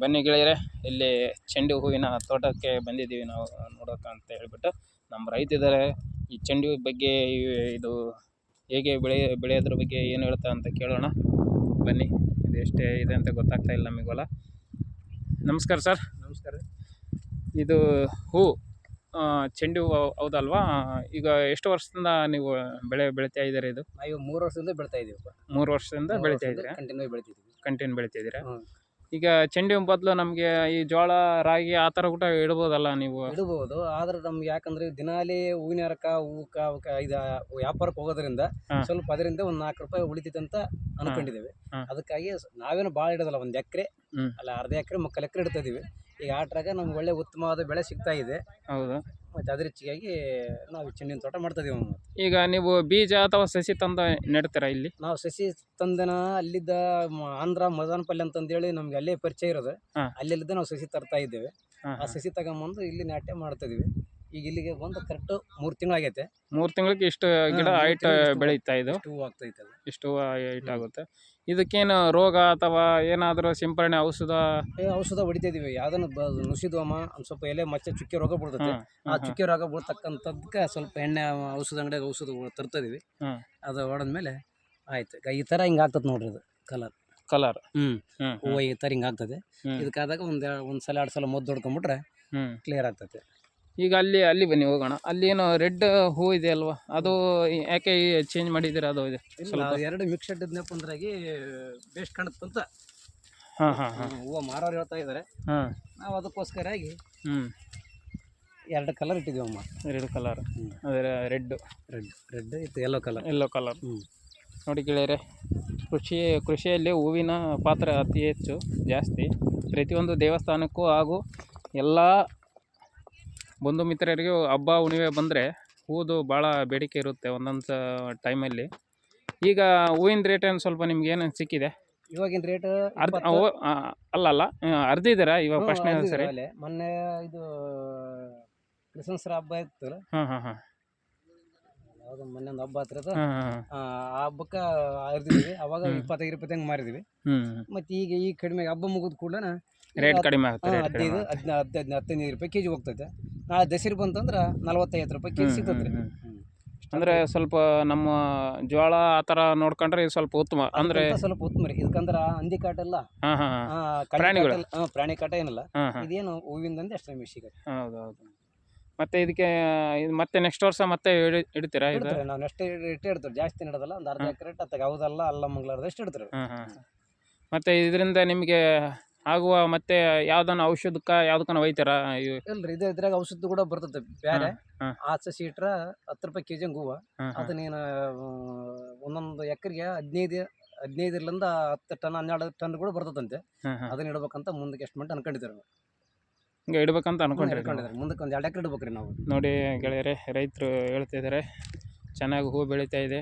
ಬನ್ನಿ ಗೆಳೆಯರೆ ಇಲ್ಲಿ ಚೆಂಡು ಹೂವಿನ ತೋಟಕ್ಕೆ ಬಂದಿದ್ದೀವಿ ನಾವು ನೋಡೋಕೆ ಅಂತ ಹೇಳ್ಬಿಟ್ಟು ನಮ್ಮ ರೈತ ಇದ್ದಾರೆ. ಈ ಚೆಂಡು ಬಗ್ಗೆ ಇದು ಹೇಗೆ ಬೆಳೆ ಬೆಳೆಯೋದ್ರ ಬಗ್ಗೆ ಏನು ಹೇಳ್ತಾ ಅಂತ ಕೇಳೋಣ. ಬನ್ನಿ ಇದು ಎಷ್ಟೇ ಇದೆ ಅಂತ ಗೊತ್ತಾಗ್ತಾ ಇಲ್ಲ ನಮಗೆ ಹೊಲ. ನಮಸ್ಕಾರ ಸರ್. ನಮಸ್ಕಾರ. ಇದು ಹೂ ಚೆಂಡು ಹೂ ಹೌದಲ್ವಾ? ಈಗ ಎಷ್ಟು ವರ್ಷದಿಂದ ನೀವು ಬೆಳೆ ಬೆಳೀತಾ ಇದ್ದೀರಾ ಇದು? ನಾವು ಮೂರು ವರ್ಷದಿಂದ ಬೆಳೀತಾ ಇದ್ದೀವಿ ಮೂರು ವರ್ಷದಿಂದ ಬೆಳಿತಾ ಇದ್ದೀರಾ? ಕಂಟಿನ್ಯೂ ಬೆಳಿತಿದ್ದೀವಿ ಕಂಟಿನ್ಯೂ ಬೆಳಿತಿದ್ದೀರಾ. ಈಗ ಚೆಂಡು ಹೂವಿನ ಬದಲು ನಮಗೆ ಈ ಜೋಳ ರಾಗಿ ಆ ಥರ ಊಟ ಇಡ್ಬೋದಲ್ಲ ನೀವು? ಇಡಬಹುದು ಆದ್ರೆ ನಮ್ಗೆ ಯಾಕಂದ್ರೆ ದಿನಾಲಿ ಹೂವಿನ ಹರಕ ಹೂಕ ಅವಕ್ಕ ಇದು ವ್ಯಾಪಾರಕ್ಕೆ ಹೋಗೋದ್ರಿಂದ ಸ್ವಲ್ಪ ಅದರಿಂದ ಒಂದ್ ನಾಲ್ಕು ರೂಪಾಯಿ ಉಳಿತೈತೆ ಅಂತ ಅನ್ಕೊಂಡಿದ್ದೇವೆ. ಅದಕ್ಕಾಗಿ ನಾವೇನು ಭಾಳ ಇಡೋದಲ್ಲ ಒಂದ್ ಎಕರೆ ಅಲ್ಲ ಅರ್ಧ ಎಕರೆ ಮುಕ್ಕಾಲು ಎಕರೆ ಇಡ್ತಾ ಇದೀವಿ. ಈಗ ಆಟ್ರಾಗ ನಮ್ಗೆ ಒಳ್ಳೆ ಉತ್ತಮವಾದ ಬೆಳೆ ಸಿಗ್ತಾ ಇದೆ. ಹೌದು? ಮತ್ತೆ ಅದ್ರ ಹೆಚ್ಚಿಗಾಗಿ ನಾವು ಚೆಂಡಿನ ತೋಟ ಮಾಡ್ತಾ ಇದೀವಿ. ಈಗ ನೀವು ಬೀಜ ಅಥವಾ ಸಸಿ ತಂದ ನೆಡ್ತೀರಾ ಇಲ್ಲಿ? ನಾವು ಸಸಿ ತಂದನ ಅಲ್ಲಿದ್ದ ಮ- ಆಂಧ್ರ ಮದನಪಲ್ಲಿ ಅಂತಂದೇಳಿ ನಮ್ಗೆ ಅಲ್ಲೇ ಪರಿಚಯ ಇರೋದು. ಹಾ. ಅಲ್ಲಿದ್ದ ನಾವು ಸಸಿ ತರ್ತಾ ಇದ್ದೇವೆ. ಹಾಂ ಆ ಸಸಿ ತಗೊಂಬಂದು ಇಲ್ಲಿ ನಾಟ್ಯ ಮಾಡ್ತಾ ಇದೀವಿ. ಈಗ ಇಲ್ಲಿಗೆ ಬಂದು ಕರೆಕ್ಟ್ ಮೂರು ತಿಂಗಳಾಗೈತೆ ಮೂರು ತಿಂಗಳಿಗೆ ಇಷ್ಟು ಗಿಡ ಮೂರ್ ಹೈಟ್ ತಿಂಗ್ಳಿಗೆ ಇಷ್ಟು ಬೆಳೀತಾ ಇದು. ಇಷ್ಟು ಹೂ ಆಗ್ತೈತೆ ಅದು ಇಷ್ಟು ಹೈಟ್ ಆಗುತ್ತೆ. ಇದಕ್ಕೇನು ರೋಗ ಅಥವಾ ಏನಾದರೂ ಸಿಂಪರಣೆ ಔಷಧ? ಏ, ಔಷಧ ಹೊಡಿತಾ ಇದೀವಿ. ಯಾವ್ದನ್ನ ಬ ನುಸಿದೋಮ ಒಂದ್ ಸ್ವಲ್ಪ ಎಲೆ ಮಚ್ಚ ಚುಕ್ಕೆ ರೋಗ ಬಿಡ್ತೈತೆ ಹಾಂ ಆ ಚುಕ್ಕೆ ರೋಗ ಬಿಡ್ತಕ್ಕಂಥದ್ದಕ್ಕೆ ಸ್ವಲ್ಪ ಎಣ್ಣೆ ಔಷಧ ಅಂಗಡಿಯಾಗ ಔಷಧ ತರ್ತಾ ಇದೀವಿ. ಹಾಂ. ಅದು ಹೊಡೆದ್ಮೇಲೆ ಆಯ್ತು. ಈಗ ಈ ಥರ ಹಿಂಗೆ ಆಗ್ತದೆ ನೋಡ್ರಿ ಇದು ಕಲರ್ ಕಲರ್ ಹ್ಞೂ ಹ್ಞೂ ಹೂವು ಈ ಥರ ಹಿಂಗೆ ಆಗ್ತದೆ ಹ್ಮ್. ಇದಕ್ಕಾದಾಗ ಒಂದು ಒಂದು ಸಲ ಎರಡು ಸಲ ಮದ್ದು ಹೊಡ್ಕೊಂಬಿಟ್ರೆ ಹ್ಮ್. ಕ್ಲಿಯರ್ ಆಗ್ತೈತೆ. ಈಗ ಅಲ್ಲಿ ಅಲ್ಲಿ ಬನ್ನಿ ಹೋಗೋಣ. ಅಲ್ಲಿ ಏನು ರೆಡ್ ಹೂ ಇದೆ ಅಲ್ವಾ? ಅದು ಯಾಕೆ ಚೇಂಜ್ ಮಾಡಿದ್ದೀರಾ? ಅದು ಇದೆ ಸ್ವಲ್ಪ. ಎರಡು ಮಿಕ್ಸ್ ಇದ್ನಪ್ಪ ಅಂದ್ರಾಗಿ ಬೇಸ್ಟ್ ಕಾಣುತ್ತಂತ ಹಾಂ ಹಾಂ ಹಾಂ. ಹೂವು ಮಾರೋರು ಹೇಳ್ತಾ ಇದ್ದಾರೆ. ಹಾಂ. ನಾವು ಅದಕ್ಕೋಸ್ಕರಾಗಿ ಹ್ಞೂ ಎರಡು ಕಲರ್ ಇಟ್ಟಿದ್ದೀವಮ್ಮ. ಎರಡು ಕಲರ್. ಅದರ ರೆಡ್ ರೆಡ್ ರೆಡ್ ಇತ್ತು ಯೆಲ್ಲೋ ಕಲರ್ ಎಲ್ಲೋ ಕಲರ್ ಹ್ಞೂ ನೋಡಿ ಗೆಳೆಯರೆ ಕೃಷಿ ಕೃಷಿಯಲ್ಲಿ ಹೂವಿನ ಪಾತ್ರ ಅತಿ ಹೆಚ್ಚು ಜಾಸ್ತಿ. ಪ್ರತಿಯೊಂದು ದೇವಸ್ಥಾನಕ್ಕೂ ಹಾಗೂ ಎಲ್ಲ ಬಂಧು ಮಿತ್ರರಿಗೆ ಹಬ್ಬ ಹುಣ್ಣಿಮೆ ಬಂದರೆ ಹೂದು ಭಾಳ ಬೇಡಿಕೆ ಇರುತ್ತೆ ಒಂದೊಂದು ಟೈಮಲ್ಲಿ. ಈಗ ಹೂವಿನ ರೇಟ್ ಏನು ಸ್ವಲ್ಪ ನಿಮ್ಗೆ ಏನೇನು ಸಿಕ್ಕಿದೆ? ಇವಾಗಿನ ರೇಟ್ ಅರ್ಧ ಅಲ್ಲ ಅಲ್ಲ ಅರ್ಧಿದ್ದೀರಾ ಇವಾಗ ಫಸ್ಟ್ನೇ ಸರಿ ಮೊನ್ನೆ ಇದು ಕ್ರಿಸ್ಮಸ್ ಹಬ್ಬ ಇತ್ತು. ಹಾಂ ಹಾಂ ಹಾಂ ಯಾವ್ದು ಮೊನ್ನೆ ಒಂದು ಹಬ್ಬ ಹತ್ತಿರದ ಆ ಹಬ್ಬಕ್ಕೆ ಅರ್ದಿದ್ವಿ ಅವಾಗ ಇಪ್ಪತ್ತೈದು ರೂಪಾಯಿ ಮಾರಿದ್ವಿ. ಹ್ಞೂ ಮತ್ತೆ ಈಗ ಈ ಕಡಿಮೆ ಹಬ್ಬ ಮುಗಿದ ಕೂಡಲೇ ರೇಟ್ ಕಡಿಮೆ ಆಗುತ್ತೆ ಹದಿನೈದು ಹದಿನ ಹದಿನೈದು ಹದಿನೈದು ರೂಪಾಯಿ ಕೆಜಿ ಹೋಗ್ತೈತೆ. ನಾಳೆ ದಸರಿ ಬಂತಂದ್ರೆ ನಲ್ವತ್ತೈದು ರೂಪಾಯಿ ಕೆಜಿ ಸಿಗ್ತದ್ರಿ ಅಂದ್ರೆ. ಸ್ವಲ್ಪ ನಮ್ಮ ಜೋಳ ಆ ಥರ ನೋಡ್ಕೊಂಡ್ರೆ ಇದು ಸ್ವಲ್ಪ ಉತ್ತಮ. ಅಂದ್ರೆ ಸ್ವಲ್ಪ ಉತ್ತಮ ರೀ. ಇದಕ್ಕಂದ್ರ ಹಂದಿ ಕಾಟ ಇಲ್ಲ ಕಳ್ಳಿ ಪ್ರಾಣಿಗಳು. ಪ್ರಾಣಿ ಕಾಟ ಏನಿಲ್ಲ. ಇದೇನು ಹೂವಿಂದಂದೆ ಅಷ್ಟು ಮಿಷಿಗ ಹೌದು ಹೌದು ಮತ್ತೆ ಇದಕ್ಕೆ ಇದು ಮತ್ತೆ ನೆಕ್ಸ್ಟ್ ವರ್ಷ ಮತ್ತೆ ಇಡಿ ಇಡ್ತೀರಾ ಇದು? ನಾವು ನೆಕ್ಸ್ಟ್ ಇಟ್ಟು ಇಡ್ತಾರೆ ಜಾಸ್ತಿ ನಡೆದಲ್ಲ ಒಂದು ಅರ್ಧ ಎಕರೆ ಅತ್ತಾಗ ಹೌದಲ್ಲ ಅಲ್ಲ ಹಾಂ ಹಾಂ. ಮತ್ತೆ ಇದರಿಂದ ನಿಮಗೆ ಆಗುವ ಮತ್ತೆ ಯಾವ್ದನ್ನ ಔಷಧಕ್ಕ ಯಾವ್ದಕ್ಕನ ಒಯ್ತಾರ? ಇವು ಇಲ್ರಿ ಇದು ಇದ್ರಾಗ ಔಷಧ ಕೂಡ ಬರ್ತದೆ ಬೇರೆ ಹಾ. ಆ ಸಸಿ ಇಟ್ರ ಹತ್ತು ರೂಪಾಯಿ ಕೆಜಿ ಹೂವು ಹಾ. ಅದನ್ನ ಅದನ್ನೇನು ಒಂದೊಂದು ಎಕರೆಗೆ ಹದಿನೈದು ಹದಿನೈದರಿಂದ ಹತ್ತು ಟನ್ ಹನ್ನೆರಡು ಟನ್ ಕೂಡ ಬರ್ತದಂತೆ. ಹಾಂ ಹಾಂ. ಅದನ್ನ ಇಡ್ಬೇಕಂತ ಮುಂದಕ್ಕೆ ಎಷ್ಟು ಮಂಟ್ ಅನ್ಕೊಂಡಿದ್ದಾರೆ ನಾವು. ಹಿಂಗೆ ಇಡ್ಬೇಕಂತ ಅನ್ಕೊಂಡ್ರಿ ನೀವು? ಇಟ್ಕೊಂಡಿದ್ದಾರೆ ಮುಂದಕ್ಕೆ ಒಂದು ಎರಡು ಎಕರೆ ಇಡ್ಬೇಕ್ರಿ ನಾವು. ನೋಡಿ ಗೆಳೆಯರೆ ರೈತರು ಹೇಳ್ತಿದ್ದಾರೆ ಚೆನ್ನಾಗಿ ಹೂ ಬೆಳೀತಾ ಇದೆ.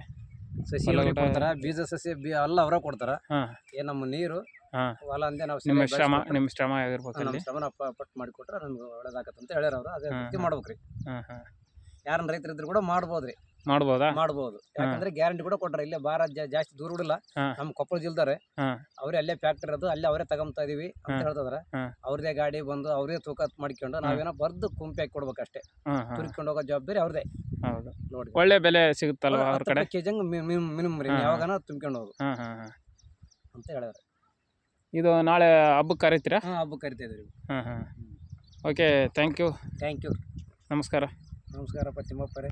ಸಸಿ ಹೊಲ ಅವ್ರಿಗೆ ಊಟ- ಕೊಡ್ತಾರ ಬೀಜ ಸಸಿ ಬಿ ಅಲ್ಲ ಅವರ ಕೊಡ್ತಾರ. ಏನು ಏನ್ ನಮ್ಮ ನೀರು ಹೊಲ ಅಂದೆ ನಾವು ನಿಮ್ಮ ಶ್ರಮ ನಿಮ್ಮ ಶ್ರಮ ಆಗಿರ್ಬೇಕು ನಮ್ಮ ಅಲ್ಲಿ ಶ್ರಮನ ಪ- ಪಟ್ಟು ಮಾಡಿಕೊಟ್ರೆ ನಮ್ಗೆ ಒಳ್ಳೇದಾಗತ್ತೆ ಅಂತ ಹೇಳ್ಯಾರ ಅವ್ರು ಅದೇ ಹಾ, ರೀತಿ. ಮಾಡ್ಬೇಕ್ರಿ. ಹಾಂ ಹಾಂ. ಯಾರನ್ನ ರೈತರು ಇದ್ರು ಕೂಡ ಮಾಡ್ಬೋದ್ರಿ. ಮಾಡ್ಬೋದಾ? ಮಾಡ್ಬೋದು. ಯಾಕಂದ್ರೆ ಗ್ಯಾರಂಟಿ ಕೂಡ ಕೊಟ್ರ ಇಲ್ಲೇ ಬಾರ ಜಾ- ಜಾಸ್ತಿ ದೂರ ಉಡಿಲ್ಲ. ಹಾ. ನಮ್ಮ ಕೊಪ್ಪಳ ಜಿಲ್ದಾರೆ. ಹಾ. ಅವ್ರೇ ಅಲ್ಲೇ ಫ್ಯಾಕ್ಟ್ರಿ ಇರೋದು ಅಲ್ಲೇ ಅವರೇ ತಗೊಂತಾ ಇದೀವಿ ಅಂತ ಹಾ. ಹೇಳ್ತದ್ರ. ಹಾ. ಅವ್ರದೇ ಗಾಡಿ ಬಂದು ಅವ್ರದೇ ತೂಕ ಮಾಡ್ಕೊಂಡು ನಾವೇನೋ ಬರ್ದು ಕುಂಪಿ ಹಾಕಿ ಕೊಡ್ಬೇಕಷ್ಟೇ ಹಾಂ ಹಾಂ. ತುರ್ಕೊಂಡು ಹೋಗೋ ಜವಾಬ್ದಾರಿ ಅವ್ರದೇ. ಹೌದು. ನೋಡಿ. ಒಳ್ಳೆ ಬೆಲೆ ಸಿಗುತ್ತಲ್ವಾ ಅವ್ರ ಕಡೆ? ಕೆಜಿ ಮಿನಿಮಮ್ ರೀ. ಹಾ. ಯಾವಾಗನ ತುಂಬ್ಕೊಂಡು ಹೋಗು ಹಾಂ ಹಾಂ ಹಾಂ. ಅಂತ ಹೇಳ್ಯಾರ. ಇದು ನಾಳೆ ಹಬ್ಬಕ್ಕೆ ಕರಿತೀರಾ? ಹಾಂ ಹಬ್ಬಕ್ಕೆ ಕರಿತಾ ಹಾಂ ಹಾಂ okay thank you thank you ನಮಸ್ಕಾರ. ನಮಸ್ಕಾರಪ್ಪ ತಿಮ್ಮಪ್ಪರೇ.